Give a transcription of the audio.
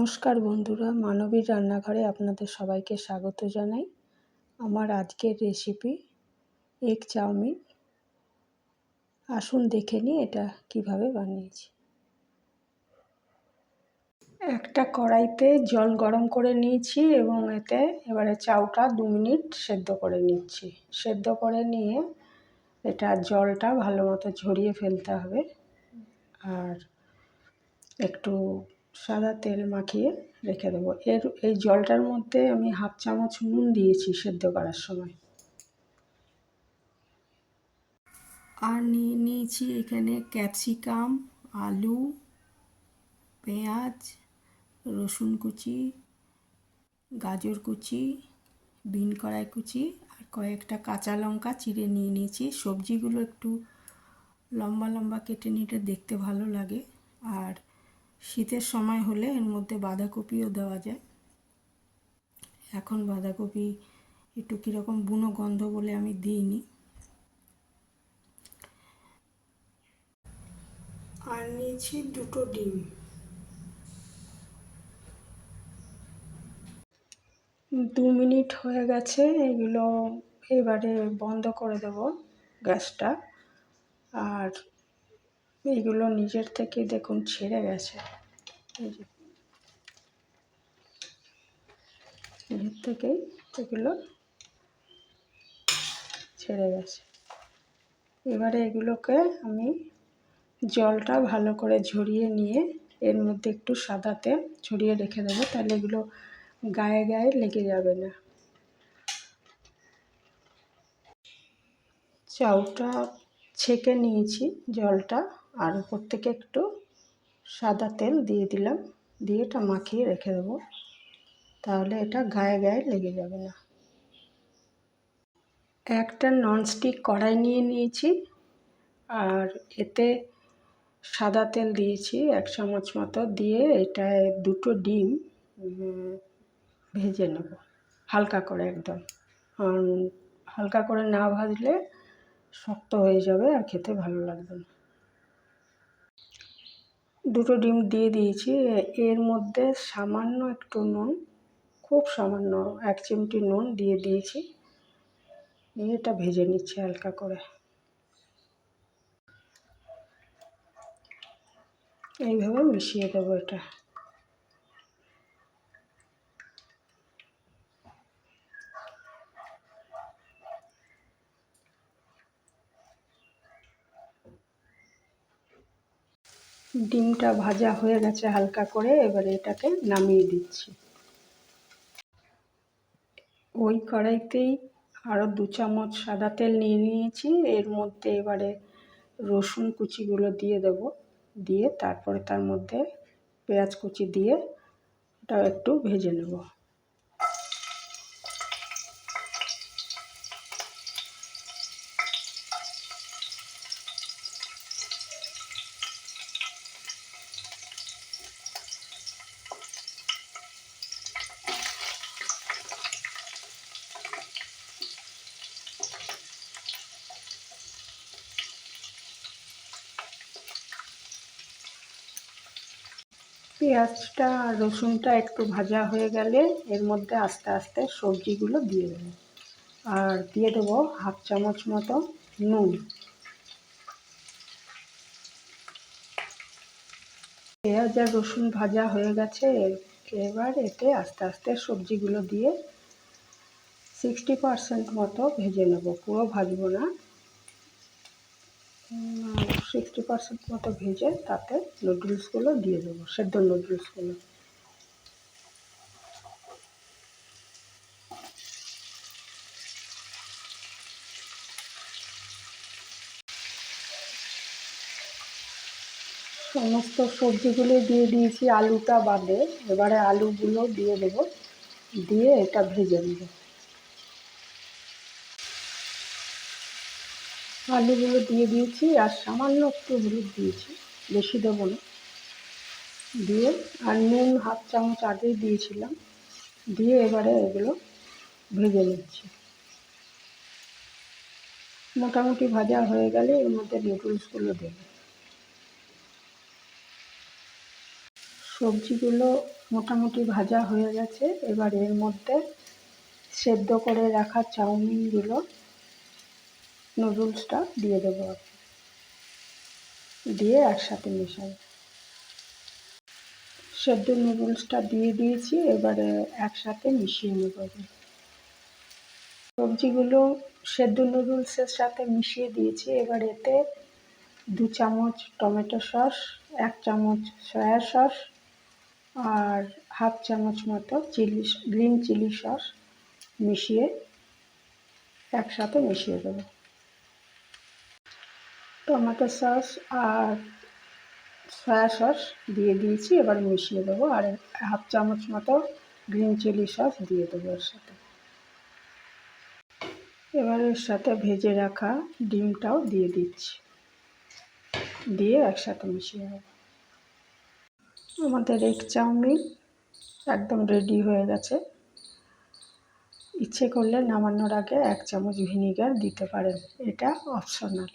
নমস্কার বন্ধুরা, মানবীর রান্নাঘরে আপনাদের সবাইকে স্বাগত জানাই। আমার আজকের রেসিপি এগ চাউমিন। আসুন দেখে নিই এটা কীভাবে বানিয়েছি। একটা কড়াইতে জল গরম করে নিয়েছি এবং এতে এবারে চাউটা দু মিনিট সেদ্ধ করে নিচ্ছি। সেদ্ধ করে নিয়ে এটা জলটা ভালো মতো ঝরিয়ে ফেলতে হবে। আর একটু সাদা তেল মাখিয়ে রেখে দেবো। এর, এই জলটার মধ্যে আমি হাফ চামচ নুন দিয়েছি সেদ্ধ করার সময়। আর নিয়ে নিয়েছি এখানে ক্যাপসিকাম, আলু, পেঁয়াজ, রসুন কুচি, গাজর কুচি, বিন কড়াই কুচি আর কয়েকটা কাঁচা লঙ্কা চিড়ে নিয়ে নিয়েছি। সবজিগুলো একটু লম্বা লম্বা কেটে নিতে দেখতে ভালো লাগে। আর শীতের সময় হলে এর মধ্যে বাঁধাকপিও দেওয়া যায়। এখন বাঁধাকপি একটু কীরকম বুনো গন্ধ বলে আমি দিইনি। আর নিয়েছি দুটো ডিম। দু মিনিট হয়ে গেছে, এগুলো এবারে বন্ধ করে দেব গ্যাসটা। আর এইগুলো নিজের থেকে দেখুন ছেড়ে গেছে। নিজের থেকেই এগুলো ছেড়ে গেছে। এবারে এগুলোকে আমি জলটা ভালো করে ঝরিয়ে নিয়ে এর মধ্যে একটু সাদা তেল ছড়িয়ে রেখে দেবো, তাহলে এগুলো গায়ে গায়ে লেগে যাবে না। চাউটা ছেঁকে নিয়েছি জলটা। আর উপর থেকে একটু সাদা তেল দিয়ে দিলাম। দিয়ে এটা মাখিয়ে রেখে দেবো। তাহলে এটা গায়ে গায়ে লেগে যাবে না। একটা ননস্টিক কড়াই নিয়ে নিয়েছি। আর এতে সাদা তেল দিয়েছি এক চামচ মতো। দিয়ে এটায় দুটো ডিম ভেজে নেব। হালকা করে একদম। হালকা করে না ভাজলে শক্ত হয়ে যাবে আর খেতে ভালো লাগবে না। দুটো ডিম দিয়ে দিয়েছি। এর মধ্যে সামান্য একটু নুন, খুব সামান্য এক চিমটি নুন দিয়ে দিয়েছি। দিয়ে এটা ভেজে নিচ্ছি হালকা করে। এইভাবে মিশিয়ে দেবো এটা। ডিমটা ভাজা হয়ে গেছে হালকা করে, এবারে এটাকে নামিয়ে দিচ্ছি। ওই কড়াইতেই আরও দু চামচ সাদা তেল নিয়ে নিয়েছি, এর মধ্যে এবারে রসুন কুচিগুলো দিয়ে দেব, দিয়ে তারপরে তার মধ্যে পেঁয়াজ কুচি দিয়ে ওটা একটু ভেজে নেব। পেঁয়াজটা আর রসুনটা একটু ভাজা হয়ে গেলে এর মধ্যে আস্তে আস্তে সবজিগুলো দিয়ে দেবো। আর দিয়ে দেবো হাফ চামচ মতো নুন। পেঁয়াজ আর রসুন ভাজা হয়ে গেছে এবার এতে আস্তে আস্তে সবজিগুলো দিয়ে সিক্সটি পারসেন্ট মতো ভেজে নেব, পুরো ভাজবো না। সিক্সটি পার্সেন্ট মতো ভেজে তাতে নুডলসগুলো দিয়ে দেবো, সেদ্ধ নুডলসগুলো। সমস্ত সবজিগুলো দিয়ে দিয়েছি আলুটা বাদে। এবারে আলুগুলো দিয়ে দেবো, দিয়ে এটা ভেজে নেব। আলুগুলো দিয়ে দিয়েছি আর সামান্য একটু হলুদ দিয়েছি, বেশি দেবো না। দিয়ে আর নুন হাফ চামচ আগেই দিয়েছিলাম, দিয়ে এবারে এগুলো ভেজে নিচ্ছি। মোটামুটি ভাজা হয়ে গেলে এর মধ্যে নুডলসগুলো দেব। সবজিগুলো মোটামুটি ভাজা হয়ে গেছে, এবার এর মধ্যে সেদ্ধ করে রাখা চাউমিনগুলো নুডলসটা দিয়ে দেবো। দিয়ে একসাথে মেশাবো। সেদ্ধ নুডলসটা দিয়ে দিয়েছি, এবারে একসাথে মিশিয়ে নেব সবজিগুলো সেদ্ধ নুডলসের সাথে মিশিয়ে দিয়েছি, এবার এতে দু চামচ টমেটো সস, এক চামচ সয়া সস, আর হাফ চামচ মতো চিলি গ্রিন চিলি সস মিশিয়ে একসাথে মিশিয়ে দেবো। টমেটো সস আর সয়া সস দিয়ে দিয়েছি, এবার মিশিয়ে দেবো, আর হাফ চামচ মতো গ্রিন চিলি সস দিয়ে দেবো এর সাথে। এবার এর সাথে ভেজে রাখা ডিমটাও দিয়ে দিচ্ছি, দিয়ে একসাথে মিশিয়ে নেব। আমাদের এগ চাউমিন একদম রেডি হয়ে গেছে। ইচ্ছে করলে নামানোর আগে এক চামচ ভিনিগার দিতে পারেন, এটা অপশনাল